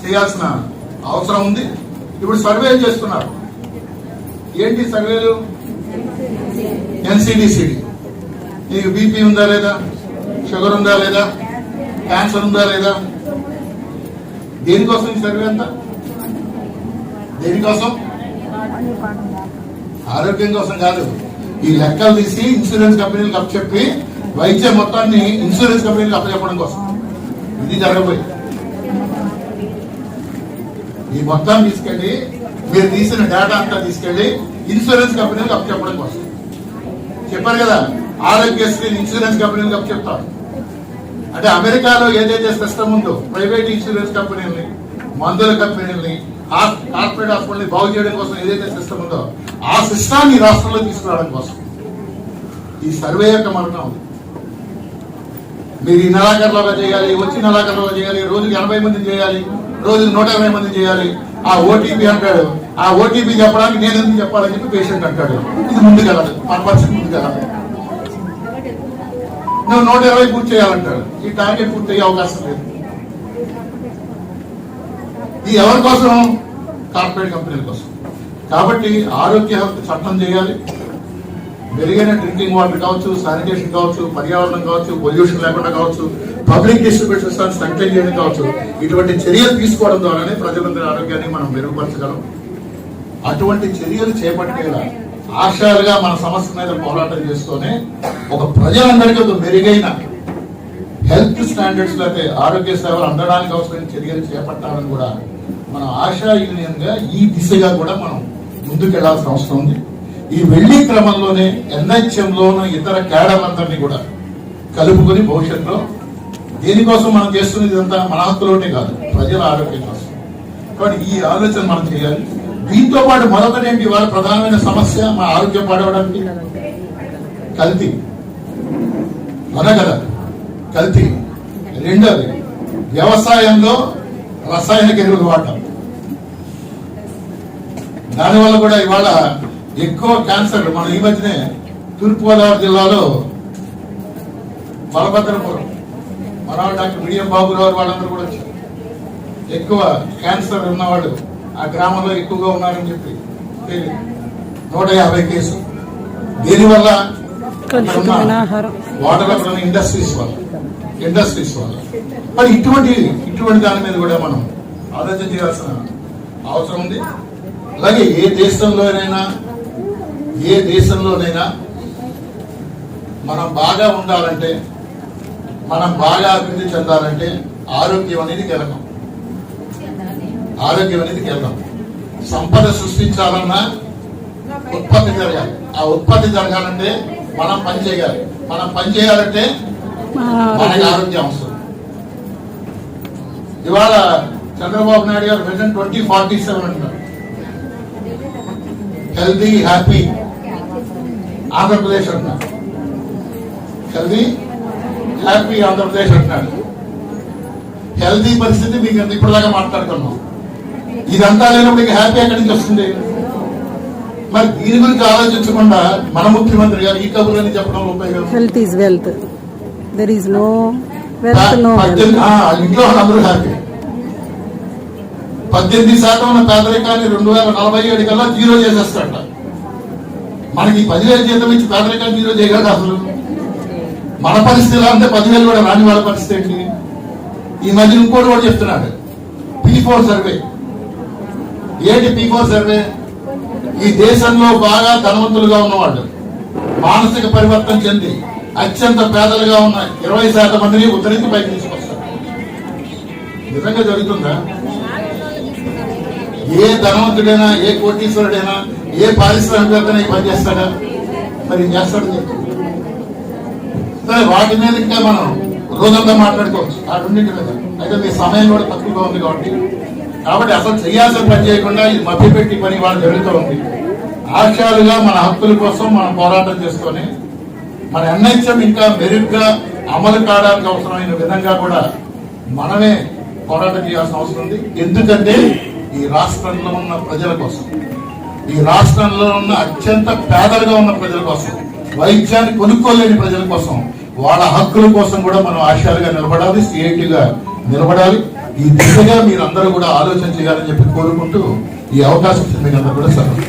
చేయాల్సిన అవసరం ఉంది. ఇప్పుడు సర్వేలు చేస్తున్నారు. ఏంటి సర్వేలు? ఎన్సిడిసిడి నీకు బీపీ ఉందా లేదా? షుగర్ ఉందా లేదా? క్యాన్సర్ ఉందా లేదా? దేనికోసం ఈ సర్వే అంతా? దేనికోసం? ఆరోగ్యం కోసం కాదు. ఈ లెక్కలు తీసి ఇన్సూరెన్స్ కంపెనీలకు అప్పచెప్పి వైద్య మొత్తాన్ని ఇన్సూరెన్స్ కంపెనీలకు అప్పచెప్పడం కోసం. ఇది జరగబోయి ఈ మొత్తం తీసుకెళ్ళి మీరు తీసిన డేటా అంతా తీసుకెళ్ళి ఇన్సూరెన్స్ కంపెనీలకు అప్పచెప్పడం కోసం. చెప్పారు కదా ఆరోగ్యశ్రీ ఇన్సూరెన్స్ కంపెనీలకు అప్పచెప్తారు అంటే అమెరికాలో ఏదైతే సిస్టమ్ ఉందో ప్రైవేట్ ఇన్సూరెన్స్ కంపెనీలని మందుల కంపెనీలని కార్పొరేట్ హాస్పిటల్ని బాగు చేయడం కోసం ఏదైతే సిస్టమ్ ఉందో ఆ సిస్టాన్ని ఈ రాష్ట్రంలో తీసుకురావడం కోసం. ఈ సర్వే యొక్క మరణం ఉంది మీరు ఈ నెలాఖరులో చేయాలి వచ్చి నెలాఖరులో చేయాలి రోజుకి ఎనభై మంది చేయాలి రోజుకి నూట యాభై మంది చేయాలి. ఆ ఓటీపీ అంటాడు. ఆ ఓటీపీ చెప్పడానికి నేను ఎందుకు చెప్పాలని చెప్పి పేషెంట్ అంటాడు. ఇది ముందుకెళ్ళాలి మన పరిస్థితి ముందుకెళ్ళాలి నువ్వు నూట ఇరవై పూర్తి చేయాలంటాడు. ఈ టార్గెట్ పూర్తి అయ్యే అవకాశం లేదు. ఇది ఎవరి కోసం కార్పొరేట్ కంపెనీల కోసం. కాబట్టి ఆరోగ్య హక్కు చట్టం చేయాలి. మెరుగైన డ్రింకింగ్ వాటర్ కావచ్చు శానిటేషన్ కావచ్చు పర్యావరణం కావచ్చు పొల్యూషన్ లేకుండా కావచ్చు పబ్లిక్ డిస్ట్రిబ్యూషన్ సిస్టమ్ స్ట్రక్చర్ చేయడం కావచ్చు ఇటువంటి చర్యలు తీసుకోవడం ద్వారానే ప్రజలందరి ఆరోగ్యాన్ని మనం మెరుగుపరచగలం. అటువంటి చర్యలు చేపట్టేలా ఆశాలుగా మన సమస్య మీద పోరాటం చేస్తూనే ఒక ప్రజలందరికీ ఒక మెరుగైన హెల్త్ స్టాండర్డ్స్ అయితే ఆరోగ్య సేవలు అందడానికి అవసరమైన చర్యలు చేపట్టాలని కూడా మనం ఆశా ఈ దిశగా కూడా మనం ముందుకెళ్ళాల్సిన అవసరం ఉంది. ఈ వెళ్ళి క్రమంలోనే ఎన్హెచ్ఎం లోను ఇతర క్యాడర్లందరినీ కూడా కలుపుకొని భవిష్యత్తులో దేనికోసం మనం చేస్తున్నది ఇదంతా మన హక్కులోనే కాదు ప్రజల ఆరోగ్యం కోసం. కాబట్టి ఈ ఆలోచన మనం చేయాలి. దీంతో పాటు మరొకటేంటి? వాళ్ళ ప్రధానమైన సమస్య మన ఆరోగ్యం పాడవడానికి కల్తీ. అదే కల్తీ. రెండోది వ్యవసాయంలో రసాయనిక ఎరువులు వాడటం. దానివల్ల కూడా ఇవాళ ఎక్కువ క్యాన్సర్ మన ఈ మధ్యనే తూర్పుగోదావరి జిల్లాలో బలభద్రపురం మన డాక్టర్ మిడియం బాబురావు వాళ్ళందరూ కూడా వచ్చారు. ఎక్కువ క్యాన్సర్ ఉన్నవాళ్ళు ఆ గ్రామంలో ఎక్కువగా ఉన్నారని చెప్పి. నూట యాభై కేసు. దీనివల్ల వాటర్ అక్కడ ఇండస్ట్రీస్ వల్ల ఇండస్ట్రీస్ వల్ల. మరి ఇటువంటి ఇటువంటి దాని మీద కూడా మనం ఆలోచన చేయాల్సిన అవసరం ఉంది. అలాగే ఏ దేశంలోనైనా ఏ దేశంలోనైనా మనం బాగా ఉండాలంటే మనం బాగా అభివృద్ధి చెందాలంటే ఆరోగ్యం అనేది కీలకం ఆరోగ్యం అనేది కీలకం సంపద సృష్టించాలన్నా ఉత్పత్తి జరగాలి. ఆ ఉత్పత్తి జరగాలంటే మనం పని చేయాలి. మనం పని చేయాలంటే మనకి ఆరోగ్యం అవసరం. ఇవాళ చంద్రబాబు నాయుడు గారు విజన్ ట్వంటీ ఫార్టీ సెవెన్ అంటున్నారు. హెల్దీ హ్యాపీ ఆంధ్రప్రదేశ్ అంటున్నారు. హెల్దీ హ్యాపీ ఆంధ్రప్రదేశ్ అంటున్నాడు హెల్దీ పరిస్థితి మీకు ఇప్పటిదాకా మాట్లాడుతున్నాం. ఇదంతా లేనప్పుడు ఇక హ్యాపీ ఎక్కడి నుంచి వస్తుంది? మరి దీని గురించి ఆలోచించకుండా మన ముఖ్యమంత్రి గారు ఈ కబుర్లని చెప్పడం ఉపయోగం health is wealth there is no wealth no పద్దెనిమిది ఆ, ఇంట్లో వాళ్ళందరూ హ్యాపీ పద్దెనిమిది శాతం ఉన్న పేదరికాన్ని రెండు వేల నలభై ఏడు కల్లా జీరో చేసేస్తాడ మనకి పదివేలు జీతం ఇచ్చి పేదరికాన్ని జీరో చేయగలడు అసలు? మన పరిస్థితి ఎలా అంటే పదివేలు కూడా రాని వాళ్ళ పరిస్థితి ఏంటి? ఈ మధ్య ఇంకోటి కూడా చెప్తున్నాడు. P four survey. ఏంటి పీ ఫోర్ సర్వే? ఈ దేశంలో బాగా ధనవంతులుగా ఉన్నవాళ్ళు. మానసిక పరివర్తన చెంది అత్యంత పేదలుగా ఉన్న ఇరవై శాతం మందిని ఉద్ధరించి పైకి తీసుకొస్తారు. నిజంగా జరుగుతుందా? ఏ ధనవంతుడైనా ఏ కోటీశ్వరుడైనా ఏ పారిశ్రామికవేత్తైనా పనిచేస్తాడా పని చేస్తాడా? మరి చేస్తాడు సరే వాటి మీద ఇంకా మనం రోజంతా మాట్లాడుకోవచ్చు. ఆ రెండింటి మీద. అయితే మీ సమయం కూడా తక్కువగా ఉంది కాబట్టి. కాబట్టి అసలు చేయాల్సిన పని చేయకుండా ఇది మభ్యపెట్టి పని వాళ్ళు జరుగుతూ ఉంది. ఆశాలుగా మన హక్కుల కోసం మనం పోరాటం చేసుకొని మన ఎన్హెచ్ఎం ఇంకా మెరుగ్గా అమలు కావడానికి అవసరమైన విధంగా కూడా మనమే పోరాటం చేయాల్సిన అవసరం ఉంది. ఎందుకంటే ఈ రాష్ట్రంలో ఉన్న ప్రజల కోసం ఈ రాష్ట్రంలో ఉన్న అత్యంత పేదలుగా ఉన్న ప్రజల కోసం వైద్యాన్ని కొనుక్కోలేని ప్రజల కోసం వాళ్ళ హక్కుల కోసం కూడా మనం ఆశాలుగా నిలబడాలి సిఐటిగా నిలబడాలి. ఈ దిశగా మీరందరూ కూడా ఆలోచన చేయాలని చెప్పి కోరుకుంటూ ఈ అవకాశం చెందిన మీకు అందరూ కూడా సెలవు